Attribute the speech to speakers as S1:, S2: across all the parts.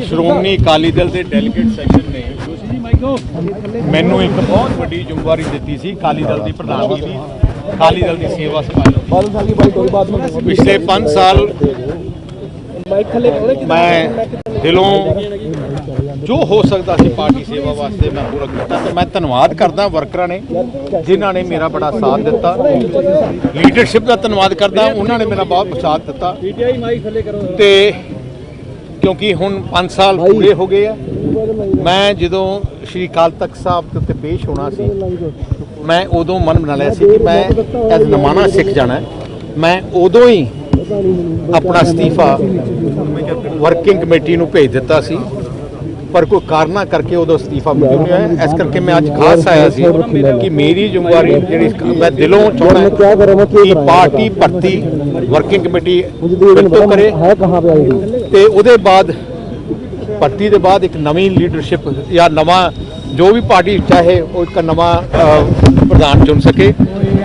S1: ਸ਼੍ਰੋਮਣੀ ਅਕਾਲੀ ਦਲ ਦੇ delegate section ਨੇ ਮੈਨੂੰ ਇੱਕ ਬਹੁਤ ਵੱਡੀ ਜ਼ਿੰਮੇਵਾਰੀ ਦਿੱਤੀ ਸੀ ਅਕਾਲੀ ਦਲ ਦੀ ਪ੍ਰਧਾਨਗੀ ਦੀ ਅਕਾਲੀ ਦਲ ਦੀ ਸੇਵਾ ਸੰਭਾਲਣ ਪਿਛਲੇ 5 ਸਾਲ ਮੈਂ ਦਿਲੋਂ ਜੋ ਹੋ ਸਕਦਾ ਸੀ ਪਾਰਟੀ ਸੇਵਾ ਵਾਸਤੇ ਮੈਂ ਪੂਰਾ ਕੀਤਾ ਤੇ ਮੈਂ ਧੰਨਵਾਦ ਕਰਦਾ ਵਰਕਰਾਂ ਨੇ ਜਿਨ੍ਹਾਂ ਨੇ ਮੇਰਾ ਬੜਾ ਸਾਥ ਦਿੱਤਾ। ਲੀਡਰਸ਼ਿਪ ਦਾ ਧੰਨਵਾਦ ਕਰਦਾ, ਉਹਨਾਂ ਨੇ ਮੇਰਾ ਬਹੁਤ ਸਾਥ ਦਿੱਤਾ। ਤੇ ਕਿਉਂਕਿ ਹੁਣ 5 ਸਾਲ ਪੂਰੇ ਹੋ ਗਏ ਆ, ਮੈਂ ਜਦੋਂ ਸ਼੍ਰੀ ਕਾਲ ਤਖਤ ਸਾਹਿਬ ਤੇ ਪੇਸ਼ ਹੋਣਾ ਸੀ, ਮੈਂ ਉਦੋਂ ਮਨ ਬਣਾ ਲਿਆ ਸੀ ਕਿ ਮੈਂ ਐਜ਼ ਨਮਾਣਾ ਸਿੱਖ ਜਾਣਾ ਮੈਂ ਉਦੋਂ ਹੀ ਆਪਣਾ ਅਸਤੀਫਾ ਵਰਕਿੰਗ ਕਮੇਟੀ ਨੂੰ ਭੇਜ ਦਿੱਤਾ ਸੀ। ਪਰ ਕੋਈ ਕਾਰਨਾ ਕਰਕੇ ਉਹਦਾ ਅਸਤੀਫਾ ਮਿਲ ਰਿਹਾ ਹੈ। ਇਸ ਕਰਕੇ ਮੈਂ ਅੱਜ ਖਾਸ ਆਇਆ ਸੀ ਕਿ ਮੇਰੀ ਜ਼ਿੰਮੇਵਾਰੀ ਜਿਹੜੀ ਮੈਂ ਦਿਲੋਂ
S2: ਚਾਹਣਾ
S1: ਕਿ ਪਾਰਟੀ ਭਰਤੀ ਵਰਕਿੰਗ ਕਮੇਟੀ
S2: ਫਿਰ ਤੋਂ ਕਰੇ।
S1: ਤੇ ਉਹਦੇ ਬਾਅਦ ਭਰਤੀ ਦੇ ਬਾਅਦ ਇੱਕ ਨਵੀਂ ਲੀਡਰਸ਼ਿਪ ਜਾਂ ਨਵਾਂ ਜੋ ਵੀ ਪਾਰਟੀ ਚਾਹੇ ਉਹ ਇੱਕ ਨਵਾਂ ਪ੍ਰਧਾਨ ਚੁਣ ਸਕੇ।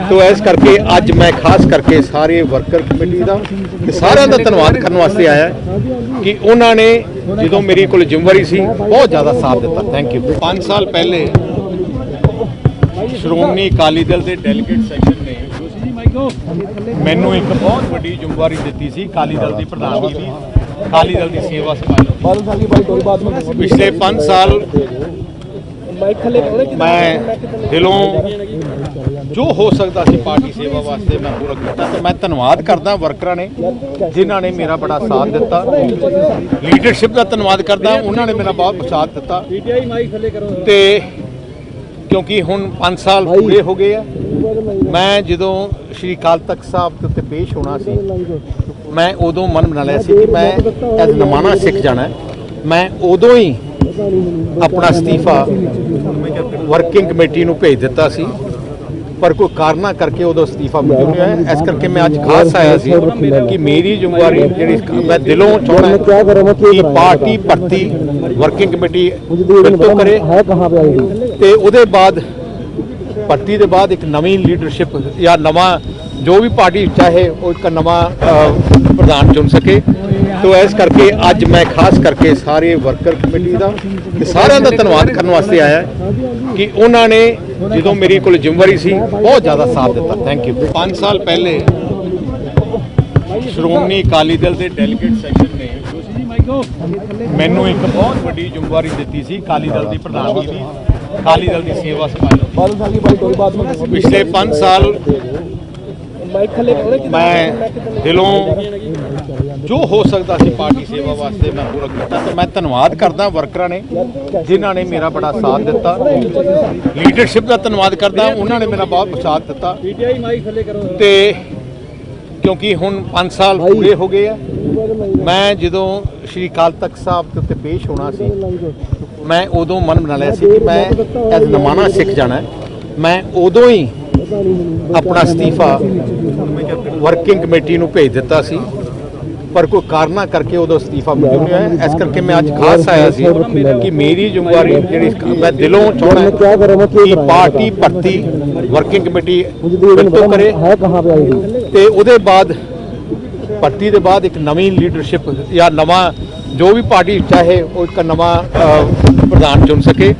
S1: ਤੋ ਇਸ ਕਰਕੇ ਅੱਜ ਮੈਂ ਖਾਸ ਕਰਕੇ ਸਾਰੇ ਵਰਕਰ ਕਮੇਟੀ ਦਾ ਤੇ ਸਾਰਿਆਂ ਦਾ ਧੰਨਵਾਦ ਕਰਨ ਵਾਸਤੇ ਆਇਆ ਕਿ ਉਹਨਾਂ ਨੇ ਜਦੋਂ ਮੇਰੇ ਕੋਲ ਜ਼ਿੰਮੇਵਾਰੀ ਸੀ, ਬਹੁਤ ਜ਼ਿਆਦਾ ਸਾਥ ਦਿੱਤਾ। ਥੈਂਕ ਯੂ 5 ਸਾਲ ਪਹਿਲੇ ਸ਼੍ਰੋਮਣੀ ਅਕਾਲੀ ਦਲ ਦੇ ਡੈਲੀਗੇਟ ਸੈਸ਼ਨ ਨੇ ਮੈਨੂੰ ਇੱਕ ਬਹੁਤ ਵੱਡੀ ਜ਼ਿੰਮੇਵਾਰੀ ਦਿੱਤੀ ਸੀ, ਅਕਾਲੀ ਦਲ ਦੀ ਪ੍ਰਧਾਨਗੀ ਦੀ, ਅਕਾਲੀ ਦਲ ਦੀ ਸੇਵਾ ਸੰਭਾਲਣ ਪਿਛਲੇ 5 ਸਾਲ ਮੈਂ ਦਿਲੋਂ ਜੋ ਹੋ ਸਕਦਾ ਸੀ ਪਾਰਟੀ ਸੇਵਾ ਵਾਸਤੇ ਮੈਂ ਪੂਰਾ ਕੀਤਾ ਤੇ ਮੈਂ ਧੰਨਵਾਦ ਕਰਦਾ ਵਰਕਰਾਂ ਨੇ ਜਿਨ੍ਹਾਂ ਨੇ ਮੇਰਾ ਬੜਾ ਸਾਥ ਦਿੱਤਾ। ਲੀਡਰਸ਼ਿਪ ਦਾ ਧੰਨਵਾਦ ਕਰਦਾ ਉਹਨਾਂ ਨੇ ਮੇਰਾ ਬਹੁਤ ਸਾਥ ਦਿੱਤਾ। ਤੇ ਕਿਉਂਕਿ ਹੁਣ 5 ਸਾਲ ਪੂਰੇ ਹੋ ਗਏ ਆ। ਮੈਂ ਜਦੋਂ ਸ਼੍ਰੀ ਕਾਲ ਤਖਤ ਸਾਹਿਬ ਦੇ ਉੱਤੇ ਪੇਸ਼ ਹੋਣਾ ਸੀ ਮੈਂ ਉਦੋਂ ਮਨ ਬਣਾ ਲਿਆ ਸੀ ਕਿ ਮੈਂ ਐਜ਼ ਨਮਾਣਾ ਸਿੱਖ ਜਾਣਾ ਮੈਂ ਉਦੋਂ ਹੀ ਆਪਣਾ ਅਸਤੀਫਾ ਵਰਕਿੰਗ ਕਮੇਟੀ ਨੂੰ ਭੇਜ ਦਿੱਤਾ ਸੀ। ਪਰ ਕੋਈ ਕਾਰਨਾ ਕਰਕੇ ਉਹਦਾ ਅਸਤੀਫਾ ਮਿਲਿਆ ਹੋਇਆ ਹੈ। ਇਸ ਕਰਕੇ ਮੈਂ ਅੱਜ ਖਾਸ ਆਇਆ ਸੀ ਕਿ ਮੇਰੀ ਜ਼ਿੰਮੇਵਾਰੀ ਜਿਹੜੀ ਮੈਂ ਦਿਲੋਂ ਚਾਹੁੰਦਾ ਕਿ ਪਾਰਟੀ ਭਰਤੀ ਵਰਕਿੰਗ ਕਮੇਟੀ ਬਿਲਕੁਲ ਕਰੇ। ਤੇ ਉਹਦੇ ਬਾਅਦ, ਭਰਤੀ ਦੇ ਬਾਅਦ ਇੱਕ ਨਵੀਂ ਲੀਡਰਸ਼ਿਪ ਜਾਂ ਨਵਾਂ ਜੋ ਵੀ ਪਾਰਟੀ ਚਾਹੇ ਉਹ ਇੱਕ ਨਵਾਂ ਪ੍ਰਧਾਨ ਚੁਣ ਸਕੇ। ਤੋ ਇਸ ਕਰਕੇ ਅੱਜ ਮੈਂ ਖਾਸ ਕਰਕੇ ਸਾਰੇ ਵਰਕਰ ਕਮੇਟੀ ਦਾ ਤੇ ਸਾਰਿਆਂ ਦਾ ਧੰਨਵਾਦ ਕਰਨ ਵਾਸਤੇ ਆਇਆ ਕਿ ਉਹਨਾਂ ਨੇ ਜਦੋਂ ਮੇਰੇ ਕੋਲ ਜ਼ਿੰਮੇਵਾਰੀ ਸੀ, ਬਹੁਤ ਜ਼ਿਆਦਾ ਸਾਥ ਦਿੱਤਾ। ਥੈਂਕ ਯੂ 5 ਸਾਲ ਪਹਿਲੇ ਸ਼੍ਰੋਮਣੀ ਅਕਾਲੀ ਦਲ ਦੇ ਡੈਲੀਗੇਟ ਸੈਕਸ਼ਨ ਨੇ ਮੈਨੂੰ ਇੱਕ ਬਹੁਤ ਵੱਡੀ ਜ਼ਿੰਮੇਵਾਰੀ ਦਿੱਤੀ ਸੀ, ਅਕਾਲੀ ਦਲ ਦੀ ਪ੍ਰਧਾਨਗੀ ਦੀ, ਅਕਾਲੀ ਦਲ ਦੀ ਸੇਵਾ ਸੰਭਾਲਣ ਪਿਛਲੇ 5 ਸਾਲ ਮੈਂ ਦਿਲੋਂ ਜੋ ਹੋ ਸਕਦਾ ਸੀ ਪਾਰਟੀ ਸੇਵਾ ਵਾਸਤੇ ਮੈਂ ਪੂਰਾ ਕੀਤਾ ਤੇ ਮੈਂ ਧੰਨਵਾਦ ਕਰਦਾ ਵਰਕਰਾਂ ਨੇ ਜਿਨ੍ਹਾਂ ਨੇ ਮੇਰਾ ਬੜਾ ਸਾਥ ਦਿੱਤਾ। ਲੀਡਰਸ਼ਿਪ ਦਾ ਧੰਨਵਾਦ ਕਰਦਾ ਉਹਨਾਂ ਨੇ ਮੇਰਾ ਬਹੁਤ ਸਾਥ ਦਿੱਤਾ। ਤੇ ਕਿਉਂਕਿ ਹੁਣ 5 ਸਾਲ ਪੂਰੇ ਹੋ ਗਏ ਆ ਮੈਂ ਜਦੋਂ ਸ਼੍ਰੀ ਕਾਲ ਤਖਤ ਸਾਹਿਬ ਦੇ ਉੱਤੇ ਪੇਸ਼ ਹੋਣਾ ਸੀ ਮੈਂ ਉਦੋਂ ਮਨ ਬਣਾ ਲਿਆ ਸੀ ਕਿ ਮੈਂ ਐਜ਼ ਨਮਾਣਾ ਸਿੱਖ ਜਾਣਾ ਮੈਂ ਉਦੋਂ ਹੀ ਆਪਣਾ ਅਸਤੀਫਾ ਵਰਕਿੰਗ ਕਮੇਟੀ ਨੂੰ ਭੇਜ ਦਿੱਤਾ ਸੀ। ਪਰ ਕੋਈ ਕਾਰਨਾ ਕਰਕੇ ਉਹਦਾ ਅਸਤੀਫਾ ਮਿਲਿਆ ਨਹੀਂ ਹੈ ਇਸ ਕਰਕੇ ਮੈਂ ਅੱਜ ਖਾਸ ਆਇਆ ਸੀ ਕਿ ਮੇਰੀ ਜ਼ਿੰਮੇਵਾਰੀ ਜਿਹੜੀ ਮੈਂ ਦਿਲੋਂ
S2: ਚਾਹਣਾ
S1: ਕਿ ਪਾਰਟੀ ਭਰਤੀ ਵਰਕਿੰਗ ਕਮੇਟੀ ਬਿਲਕੁਲ ਕਰੇ। ਤੇ ਉਹਦੇ ਬਾਅਦ ਭਰਤੀ ਦੇ ਬਾਅਦ ਇੱਕ ਨਵੀਂ ਲੀਡਰਸ਼ਿਪ ਜਾਂ ਨਵਾਂ ਜੋ ਵੀ ਪਾਰਟੀ ਚਾਹੇ ਉਹ ਇੱਕ ਨਵਾਂ ਪ੍ਰਧਾਨ ਚੁਣ ਸਕੇ।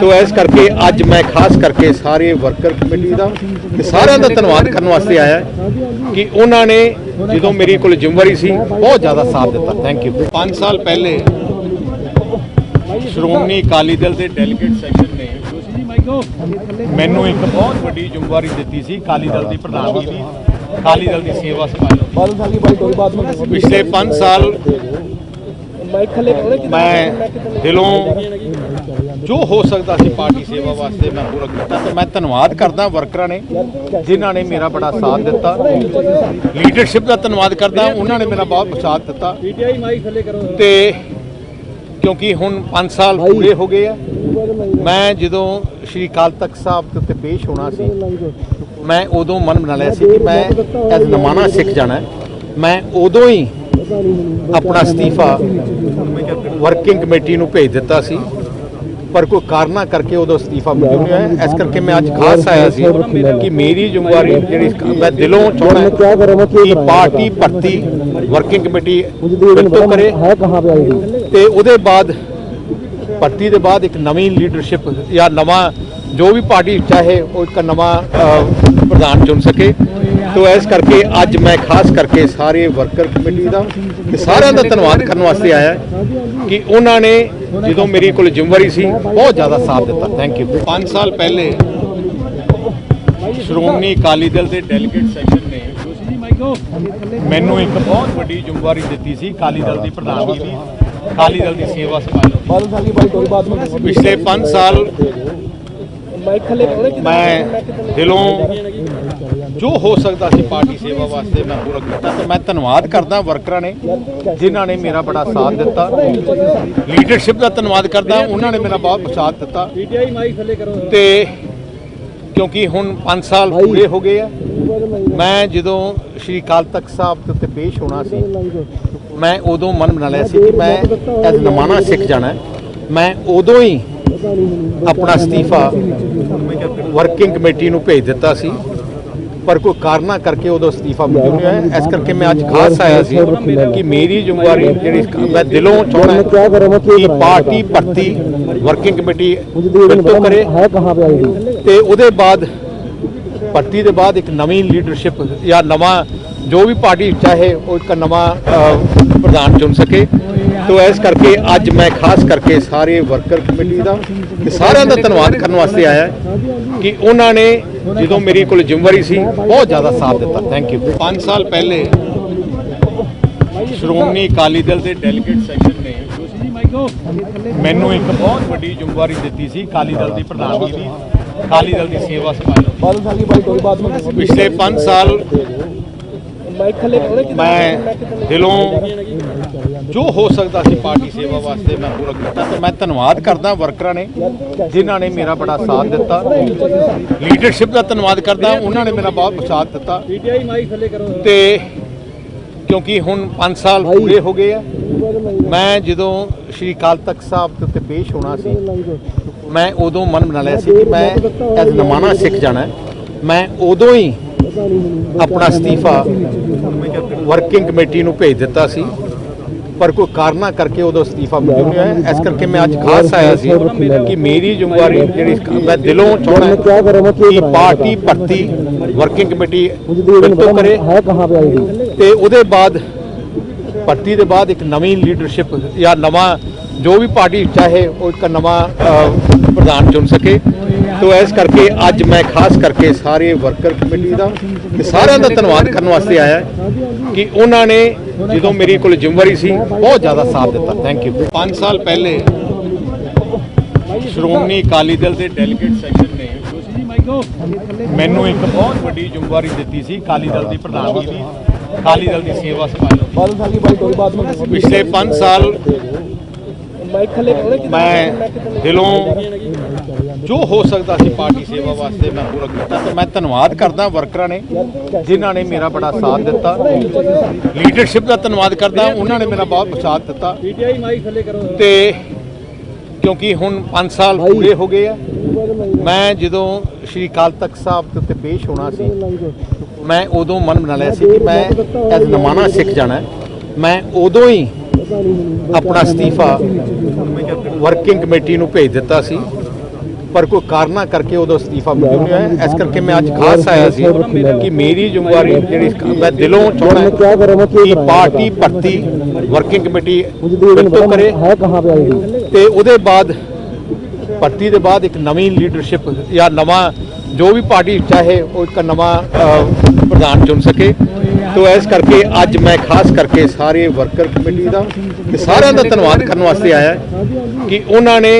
S1: ਸੋ ਇਸ ਕਰਕੇ ਅੱਜ ਮੈਂ ਖਾਸ ਕਰਕੇ ਸਾਰੇ ਵਰਕਰ ਕਮੇਟੀ ਦਾ ਤੇ ਸਾਰਿਆਂ ਦਾ ਧੰਨਵਾਦ ਕਰਨ ਵਾਸਤੇ ਆਇਆ ਕਿ ਉਹਨਾਂ ਨੇ ਜਦੋਂ ਮੇਰੀ ਕੋਲ ਜ਼ਿੰਮੇਵਾਰੀ ਸੀ, ਬਹੁਤ ਜ਼ਿਆਦਾ ਸਾਥ ਦਿੱਤਾ। ਥੈਂਕ ਯੂ 5 ਸਾਲ ਪਹਿਲੇ ਸ਼੍ਰੋਮਣੀ ਅਕਾਲੀ ਦਲ ਦੇ ਡੈਲੀਗੇਟ ਸੈਸ਼ਨ ਨੇ ਮੈਨੂੰ ਇੱਕ ਬਹੁਤ ਵੱਡੀ ਜ਼ਿੰਮੇਵਾਰੀ ਦਿੱਤੀ ਸੀ, ਅਕਾਲੀ ਦਲ ਦੀ ਪ੍ਰਧਾਨਗੀ ਦੀ ਅਕਾਲੀ ਦਲ ਦੀ ਸੇਵਾ ਸੰਭਾਲਣ ਪਿਛਲੇ 5 ਸਾਲ
S2: ਮਾਈਕ ਥੱਲੇ
S1: ਮੈਂ ਦਿਲੋਂ ਜੋ ਹੋ ਸਕਦਾ ਸੀ ਪਾਰਟੀ ਸੇਵਾ ਵਾਸਤੇ ਮੈਂ ਪੂਰਾ ਕੀਤਾ ਤੇ ਮੈਂ ਧੰਨਵਾਦ ਕਰਦਾ ਵਰਕਰਾਂ ਨੇ ਜਿਨ੍ਹਾਂ ਨੇ ਮੇਰਾ ਬੜਾ ਸਾਥ ਦਿੱਤਾ। ਲੀਡਰਸ਼ਿਪ ਦਾ ਧੰਨਵਾਦ ਕਰਦਾ ਉਹਨਾਂ ਨੇ ਮੇਰਾ ਬਹੁਤ ਸਾਥ ਦਿੱਤਾ। ਤੇ ਕਿਉਂਕਿ ਹੁਣ 5 ਸਾਲ ਪੂਰੇ ਹੋ ਗਏ ਆ। ਮੈਂ ਜਦੋਂ ਸ਼੍ਰੀ ਕਾਲ ਤਖਤ ਸਾਹਿਬ ਤੇ ਪੇਸ਼ ਹੋਣਾ ਸੀ ਮੈਂ ਉਦੋਂ ਮਨ ਬਣਾ ਲਿਆ ਸੀ ਕਿ ਮੈਂ ਐਜ਼ ਨਮਾਨਾ ਸਿੱਖ ਜਾਣਾ ਮੈਂ ਉਦੋਂ ਹੀ ਆਪਣਾ ਅਸਤੀਫਾ ਵਰਕਿੰਗ ਕਮੇਟੀ ਨੂੰ ਭੇਜ ਦਿੱਤਾ ਸੀ। ਪਰ ਕੋਈ ਕਾਰਨਾ ਕਰਕੇ ਉਹਦਾ ਅਸਤੀਫਾ ਮਨਜ਼ੂਰ ਹੋਇਆ ਇਸ ਕਰਕੇ ਮੈਂ ਅੱਜ ਖਾਸ ਆਇਆ ਸੀ ਕਿ ਮੇਰੀ ਜ਼ਿੰਮੇਵਾਰੀ ਜਿਹੜੀ ਮੈਂ ਦਿਲੋਂ
S3: ਚਾਹਣਾ
S1: ਕਿ ਪਾਰਟੀ ਭਰਤੀ ਵਰਕਿੰਗ ਕਮੇਟੀ ਬਿਲਕੁਲ ਕਰੇ। ਤੇ ਉਹਦੇ ਬਾਅਦ ਭਰਤੀ ਦੇ ਬਾਅਦ ਇੱਕ ਨਵੀਂ ਲੀਡਰਸ਼ਿਪ ਜਾਂ ਨਵਾਂ ਜੋ ਵੀ ਪਾਰਟੀ ਚਾਹੇ ਉਹ ਇੱਕ ਨਵਾਂ ਪ੍ਰਧਾਨ ਚੁਣ ਸਕੇ। ਤੋ ਇਸ ਕਰਕੇ ਅੱਜ ਮੈਂ ਖਾਸ ਕਰਕੇ ਸਾਰੇ ਵਰਕਰ ਕਮੇਟੀ ਦਾ ਤੇ ਸਾਰਿਆਂ ਦਾ ਧੰਨਵਾਦ ਕਰਨ ਵਾਸਤੇ ਆਇਆ ਕਿ ਉਹਨਾਂ ਨੇ ਜਦੋਂ ਮੇਰੇ ਕੋਲ ਜ਼ਿੰਮੇਵਾਰੀ ਸੀ, ਬਹੁਤ ਜ਼ਿਆਦਾ ਸਾਥ ਦਿੱਤਾ। ਥੈਂਕ ਯੂ 5 ਸਾਲ ਪਹਿਲੇ ਸ਼੍ਰੋਮਣੀ ਅਕਾਲੀ ਦਲ ਦੇ ਡੈਲੀਗੇਟ ਸੈਸ਼ਨ ਨੇ ਮੈਨੂੰ ਇੱਕ ਬਹੁਤ ਵੱਡੀ ਜ਼ਿੰਮੇਵਾਰੀ ਦਿੱਤੀ ਸੀ, ਅਕਾਲੀ ਦਲ ਦੀ ਪ੍ਰਧਾਨਗੀ ਦੀ, ਅਕਾਲੀ ਦਲ ਦੀ ਸੇਵਾ ਸੰਭਾਲਣ ਦੀ। ਪਿਛਲੇ 5 ਸਾਲ
S2: ਮਾਈਕ ਥੱਲੇ
S1: ਮੈਂ ਦਿਲੋਂ ਜੋ ਹੋ ਸਕਦਾ ਸੀ ਪਾਰਟੀ ਸੇਵਾ ਵਾਸਤੇ ਮੈਂ ਪੂਰਾ ਕੀਤਾ ਤੇ ਮੈਂ ਧੰਨਵਾਦ ਕਰਦਾ ਵਰਕਰਾਂ ਨੇ ਜਿਨ੍ਹਾਂ ਨੇ ਮੇਰਾ ਬੜਾ ਸਾਥ ਦਿੱਤਾ। ਲੀਡਰਸ਼ਿਪ ਦਾ ਧੰਨਵਾਦ ਕਰਦਾ ਉਹਨਾਂ ਨੇ ਮੇਰਾ ਬਹੁਤ ਸਾਥ ਦਿੱਤਾ।
S2: ਪੀਟੀਆਈ ਮਾਈਕ ਥੱਲੇ ਕਰੋ।
S1: ਤੇ ਕਿਉਂਕਿ ਹੁਣ 5 ਸਾਲ ਪੂਰੇ ਹੋ ਗਏ ਆ। ਮੈਂ ਜਦੋਂ ਸ਼੍ਰੀ ਅਕਾਲ ਤਖਤ ਸਾਹਿਬ ਦੇ ਉੱਤੇ ਪੇਸ਼ ਹੋਣਾ ਸੀ ਮੈਂ ਉਦੋਂ ਮਨ ਬਣਾ ਲਿਆ ਸੀ ਕਿ ਮੈਂ ਐਜ਼ ਨਮਾਣਾ ਸਿੱਖ ਜਾਣਾ। ਮੈਂ ਉਦੋਂ ਹੀ ਆਪਣਾ ਅਸਤੀਫਾ ਵਰਕਿੰਗ ਕਮੇਟੀ ਨੂੰ ਭੇਜ ਦਿੱਤਾ ਸੀ। ਪਰ ਕੋਈ ਕਾਰਨਾ ਕਰਕੇ ਉਹਦਾ ਅਸਤੀਫਾ ਮਿਲ ਨਹੀਂ ਹੈ ਇਸ ਕਰਕੇ ਮੈਂ ਅੱਜ ਖਾਸ ਆਇਆ ਸੀ ਕਿ ਮੇਰੀ ਜ਼ਿੰਮੇਵਾਰੀ ਜਿਹੜੀ ਮੈਂ ਦਿਲੋਂ ਚਾਹੁੰਦਾ ਕਿ ਪਾਰਟੀ ਭਰਤੀ ਵਰਕਿੰਗ ਕਮੇਟੀ ਬਿਲਕੁਲ ਕਰੇ। ਤੇ ਉਹਦੇ ਬਾਅਦ ਭਰਤੀ ਦੇ ਬਾਅਦ ਇੱਕ ਨਵੀਂ ਲੀਡਰਸ਼ਿਪ ਜਾਂ ਨਵਾਂ ਜੋ ਵੀ ਪਾਰਟੀ ਚਾਹੇ ਉਹ ਇੱਕ ਨਵਾਂ ਪ੍ਰਧਾਨ ਚੁਣ ਸਕੇ। ਤੋ ਇਸ ਕਰਕੇ ਅੱਜ ਮੈਂ ਖਾਸ ਕਰਕੇ ਸਾਰੇ ਵਰਕਰ ਕਮੇਟੀ ਦਾ ਤੇ ਸਾਰਿਆਂ ਦਾ ਧੰਨਵਾਦ ਕਰਨ ਵਾਸਤੇ ਆਇਆ ਕਿ ਉਹਨਾਂ ਨੇ ਜਦੋਂ ਮੇਰੀ ਕੋਲ ਜ਼ਿੰਮੇਵਾਰੀ ਸੀ ਬਹੁਤ ਜ਼ਿਆਦਾ ਸਾਥ ਦਿੱਤਾ। ਥੈਂਕ ਯੂ 5 ਸਾਲ ਪਹਿਲੇ ਸ਼੍ਰੋਮਣੀ ਅਕਾਲੀ ਦਲ ਦੇ ਡੈਲੀਗੇਟ ਸੈਸ਼ਨ ਨੇ ਮੈਨੂੰ ਇੱਕ ਬਹੁਤ ਵੱਡੀ ਜ਼ਿੰਮੇਵਾਰੀ ਦਿੱਤੀ ਸੀ ਅਕਾਲੀ ਦਲ ਦੀ ਪ੍ਰਧਾਨਗੀ ਦੀ ਅਕਾਲੀ ਦਲ ਦੀ ਸੇਵਾ ਸੰਭਾਲਣ ਪਿਛਲੇ 5 ਸਾਲ ਮੈਂ ਦਿਲੋਂ ਜੋ ਹੋ ਸਕਦਾ ਸੀ ਪਾਰਟੀ ਸੇਵਾ ਵਾਸਤੇ ਮੈਂ ਪੂਰਾ ਕੀਤਾ ਤੇ ਮੈਂ ਧੰਨਵਾਦ ਕਰਦਾ ਵਰਕਰਾਂ ਨੇ ਜਿਨ੍ਹਾਂ ਨੇ ਮੇਰਾ ਬੜਾ ਸਾਥ ਦਿੱਤਾ। ਲੀਡਰਸ਼ਿਪ ਦਾ ਧੰਨਵਾਦ ਕਰਦਾ, ਉਹਨਾਂ ਨੇ ਮੇਰਾ ਬਹੁਤ ਸਾਥ ਦਿੱਤਾ।
S2: ਪੀਟੀਆਈ
S1: ਤੇ ਕਿਉਂਕਿ ਹੁਣ 5 ਸਾਲ ਪੂਰੇ ਹੋ ਗਏ ਆ, ਮੈਂ ਜਦੋਂ ਸ਼੍ਰੀ ਅਕਾਲ ਤਖਤ ਸਾਹਿਬ ਦੇ ਉੱਤੇ ਪੇਸ਼ ਹੋਣਾ ਸੀ, ਮੈਂ ਉਦੋਂ ਮਨ ਬਣਾ ਲਿਆ ਸੀ ਕਿ ਮੈਂ ਐਜ਼ ਨਮਾਣਾ ਸਿੱਖ ਜਾਣਾ ਮੈਂ ਉਦੋਂ ਹੀ ਆਪਣਾ ਅਸਤੀਫਾ ਵਰਕਿੰਗ ਕਮੇਟੀ ਨੂੰ ਭੇਜ ਦਿੱਤਾ ਸੀ। ਪਰ ਕੋਈ ਕਾਰਨਾ ਕਰਕੇ ਉਹਦਾ ਅਸਤੀਫਾ ਮਿਲਿਆ ਨਹੀਂ ਹੈ ਇਸ ਕਰਕੇ ਮੈਂ ਅੱਜ ਖਾਸ ਆਇਆ ਸੀ ਕਿ ਮੇਰੀ ਜ਼ਿੰਮੇਵਾਰੀ ਜਿਹੜੀ ਮੈਂ ਦਿਲੋਂ
S3: ਚਾਹਣਾ
S1: ਕਿ ਪਾਰਟੀ ਭਰਤੀ ਵਰਕਿੰਗ ਕਮੇਟੀ ਬਿਲਕੁਲ ਕਰੇ। ਤੇ ਉਹਦੇ ਬਾਅਦ ਭਰਤੀ ਦੇ ਬਾਅਦ ਇੱਕ ਨਵੀਂ ਲੀਡਰਸ਼ਿਪ ਜਾਂ ਨਵਾਂ ਜੋ ਵੀ ਪਾਰਟੀ ਚਾਹੇ ਉਹ ਇੱਕ ਨਵਾਂ ਪ੍ਰਧਾਨ ਚੁਣ ਸਕੇ। ਤੋ ਇਸ ਕਰਕੇ ਅੱਜ ਮੈਂ ਖਾਸ ਕਰਕੇ ਸਾਰੇ ਵਰਕਰ ਕਮੇਟੀ ਦਾ ਤੇ ਸਾਰਿਆਂ ਦਾ ਧੰਨਵਾਦ ਕਰਨ ਵਾਸਤੇ ਆਇਆ ਕਿ ਉਹਨਾਂ ਨੇ ਜਦੋਂ ਮੇਰੀ ਕੋਲ ਜ਼ਿੰਮੇਵਾਰੀ ਸੀ, ਬਹੁਤ ਜ਼ਿਆਦਾ ਸਾਥ ਦਿੱਤਾ। ਥੈਂਕ ਯੂ 5 ਸਾਲ ਪਹਿਲੇ ਸ਼੍ਰੋਮਣੀ ਅਕਾਲੀ ਦਲ ਦੇ ਡੈਲੀਗੇਟ ਸੈਸ਼ਨ ਨੇ ਮੈਨੂੰ ਇੱਕ ਬਹੁਤ ਵੱਡੀ ਜ਼ਿੰਮੇਵਾਰੀ ਦਿੱਤੀ ਸੀ, ਅਕਾਲੀ ਦਲ ਦੀ ਪ੍ਰਧਾਨਗੀ ਦੀ ਅਕਾਲੀ ਦਲ ਦੀ ਸੇਵਾ ਸੰਭਾਲਣ ਪਿਛਲੇ 5 ਸਾਲ
S2: ਮਾਈਕ ਥੱਲੇ
S1: ਮੈਂ ਦਿਲੋਂ ਜੋ ਹੋ ਸਕਦਾ ਸੀ ਪਾਰਟੀ ਸੇਵਾ ਵਾਸਤੇ ਮੈਂ ਪੂਰਾ ਕੀਤਾ ਤੇ ਮੈਂ ਧੰਨਵਾਦ ਕਰਦਾ ਵਰਕਰਾਂ ਨੇ ਜਿਨ੍ਹਾਂ ਨੇ ਮੇਰਾ ਬੜਾ ਸਾਥ ਦਿੱਤਾ। ਲੀਡਰਸ਼ਿਪ ਦਾ ਧੰਨਵਾਦ ਕਰਦਾ ਉਹਨਾਂ ਨੇ ਮੇਰਾ ਬਹੁਤ ਸਾਥ ਦਿੱਤਾ। ਤੇ ਕਿਉਂਕਿ ਹੁਣ 5 ਸਾਲ ਪੂਰੇ ਹੋ ਗਏ ਆ ਮੈਂ ਜਦੋਂ ਸ਼੍ਰੀ ਅਕਾਲ ਤਖਤ ਸਾਹਿਬ ਦੇ ਉੱਤੇ ਪੇਸ਼ ਹੋਣਾ ਸੀ ਮੈਂ ਉਦੋਂ ਮਨ ਬਣਾ ਲਿਆ ਸੀ ਕਿ ਮੈਂ ਐਜ਼ ਨਮਾਣਾ ਸਿੱਖ ਜਾਣਾ। ਮੈਂ ਉਦੋਂ ਹੀ ਆਪਣਾ ਅਸਤੀਫਾ ਵਰਕਿੰਗ ਕਮੇਟੀ ਨੂੰ ਭੇਜ ਦਿੱਤਾ ਸੀ। ਪਰ ਕੋਈ ਕਾਰਨਾ ਕਰਕੇ ਉਹਦਾ ਅਸਤੀਫਾ ਮਨਜ਼ੂਰ ਨਹੀਂ ਹੋਇਆ। ਇਸ ਕਰਕੇ ਮੈਂ ਅੱਜ ਖਾਸ ਆਇਆ ਸੀ ਕਿ ਮੇਰੀ ਜ਼ਿੰਮੇਵਾਰੀ ਜਿਹੜੀ ਮੈਂ ਦਿਲੋਂ ਚਾਹੁੰਦਾ ਕਿ ਪਾਰਟੀ ਭਰਤੀ ਵਰਕਿੰਗ ਕਮੇਟੀ ਬਿਲਕੁਲ ਕਰੇ। ਤੇ ਉਹਦੇ ਬਾਅਦ, ਭਰਤੀ ਦੇ ਬਾਅਦ ਇੱਕ ਨਵੀਂ ਲੀਡਰਸ਼ਿਪ ਜਾਂ ਨਵਾਂ ਜੋ ਵੀ ਪਾਰਟੀ ਚਾਹੇ ਉਹ ਇੱਕ ਨਵਾਂ ਪ੍ਰਧਾਨ ਚੁਣ ਸਕੇ। ਤੋ ਇਸ ਕਰਕੇ ਅੱਜ ਮੈਂ ਖਾਸ ਕਰਕੇ ਸਾਰੇ ਵਰਕਰ ਕਮੇਟੀ ਦਾ ਤੇ ਸਾਰਿਆਂ ਦਾ ਧੰਨਵਾਦ ਕਰਨ ਵਾਸਤੇ ਆਇਆ ਕਿ ਉਹਨਾਂ ਨੇ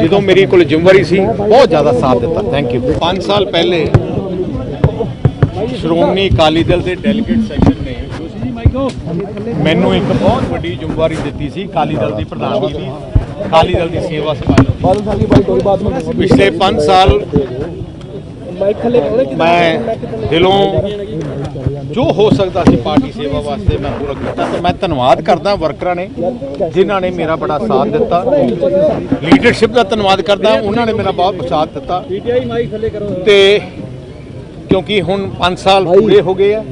S1: ਜਦੋਂ ਮੇਰੀ ਕੋਲ ਜ਼ਿੰਮੇਵਾਰੀ ਸੀ, ਬਹੁਤ ਜ਼ਿਆਦਾ ਸਾਥ ਦਿੱਤਾ। ਥੈਂਕ ਯੂ 5 ਸਾਲ ਪਹਿਲੇ ਸ਼੍ਰੋਮਣੀ ਅਕਾਲੀ ਦਲ ਦੇ ਡੈਲੀਗੇਟ ਸੈਸ਼ਨ ਨੇ ਮੈਨੂੰ ਇੱਕ ਬਹੁਤ ਵੱਡੀ ਜ਼ਿੰਮੇਵਾਰੀ ਦਿੱਤੀ ਸੀ, ਅਕਾਲੀ ਦਲ ਦੀ ਪ੍ਰਧਾਨਗੀ ਦੀ, ਅਕਾਲੀ ਦਲ ਦੀ ਸੇਵਾ ਸੰਭਾਲਣ ਪਿਛਲੇ 5 ਸਾਲ ਮੈਂ ਦਿਲੋਂ ਜੋ ਹੋ ਸਕਦਾ ਸੀ ਪਾਰਟੀ ਸੇਵਾ ਵਾਸਤੇ ਮੈਂ ਪੂਰਾ ਕੀਤਾ ਤੇ ਮੈਂ ਧੰਨਵਾਦ ਕਰਦਾ ਵਰਕਰਾਂ ਨੇ ਜਿਨ੍ਹਾਂ ਨੇ ਮੇਰਾ ਬੜਾ ਸਾਥ ਦਿੱਤਾ। ਲੀਡਰਸ਼ਿਪ ਦਾ ਧੰਨਵਾਦ ਕਰਦਾ, ਉਹਨਾਂ ਨੇ ਮੇਰਾ ਬਹੁਤ ਸਾਥ ਦਿੱਤਾ।
S2: ਪੀਟੀਆਈ
S1: ਤੇ ਕਿਉਂਕਿ ਹੁਣ 5 ਸਾਲ ਪੂਰੇ ਹੋ ਗਏ ਆ,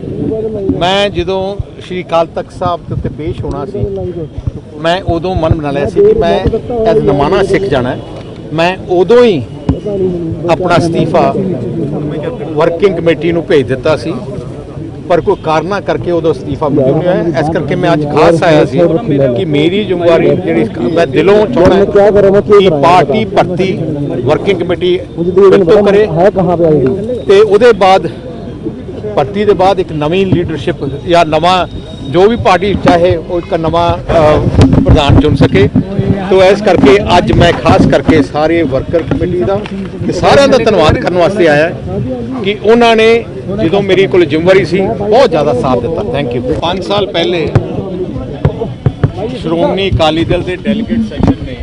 S1: ਮੈਂ ਜਦੋਂ ਸ਼੍ਰੀ ਅਕਾਲ ਤਖਤ ਸਾਹਿਬ ਦੇ ਉੱਤੇ ਪੇਸ਼ ਹੋਣਾ ਸੀ, ਮੈਂ ਉਦੋਂ ਮਨ ਬਣਾ ਲਿਆ ਸੀ ਕਿ ਮੈਂ ਐਜ਼ ਨਮਾਣਾ ਸਿੱਖ ਜਾਣਾ ਮੈਂ ਉਦੋਂ ਹੀ ਆਪਣਾ ਅਸਤੀਫਾ ਵਰਕਿੰਗ ਕਮੇਟੀ ਨੂੰ ਭੇਜ ਦਿੱਤਾ ਸੀ। ਪਰ ਕੋਈ ਕਾਰਨਾ ਕਰਕੇ ਉਹਦਾ ਅਸਤੀਫਾ ਮਿਲਿਆ ਹੋਇਆ ਹੈ। ਇਸ ਕਰਕੇ ਮੈਂ ਅੱਜ ਖਾਸ ਆਇਆ ਸੀ ਕਿ ਮੇਰੀ ਜ਼ਿੰਮੇਵਾਰੀ ਜਿਹੜੀ ਮੈਂ ਦਿਲੋਂ
S3: ਚਾਹਣਾ
S1: ਕਿ ਪਾਰਟੀ ਭਰਤੀ ਵਰਕਿੰਗ ਕਮੇਟੀ ਬਿਲਕੁਲ ਕਰੇ। ਤੇ ਉਹਦੇ ਬਾਅਦ ਭਰਤੀ ਦੇ ਬਾਅਦ ਇੱਕ ਨਵੀਂ ਲੀਡਰਸ਼ਿਪ ਜਾਂ ਨਵਾਂ ਜੋ ਵੀ ਪਾਰਟੀ ਚਾਹੇ ਉਹ ਇੱਕ ਨਵਾਂ ਪ੍ਰਧਾਨ ਚੁਣ ਸਕੇ। ਤੋ ਇਸ ਕਰਕੇ ਅੱਜ ਮੈਂ ਖਾਸ ਕਰਕੇ ਸਾਰੇ ਵਰਕਰ ਕਮੇਟੀ ਦਾ ਤੇ ਸਾਰਿਆਂ ਦਾ ਧੰਨਵਾਦ ਕਰਨ ਵਾਸਤੇ ਆਇਆ ਕਿ ਉਹਨਾਂ ਨੇ ਜਦੋਂ ਮੇਰੀ ਕੋਲ ਜ਼ਿੰਮੇਵਾਰੀ ਸੀ, ਬਹੁਤ ਜ਼ਿਆਦਾ ਸਾਥ ਦਿੱਤਾ। ਥੈਂਕ ਯੂ 5 ਸਾਲ ਪਹਿਲੇ ਸ਼੍ਰੋਮਣੀ ਅਕਾਲੀ ਦਲ ਦੇ ਡੈਲੀਗੇਟ ਸੈਕਸ਼ਨ ਨੇ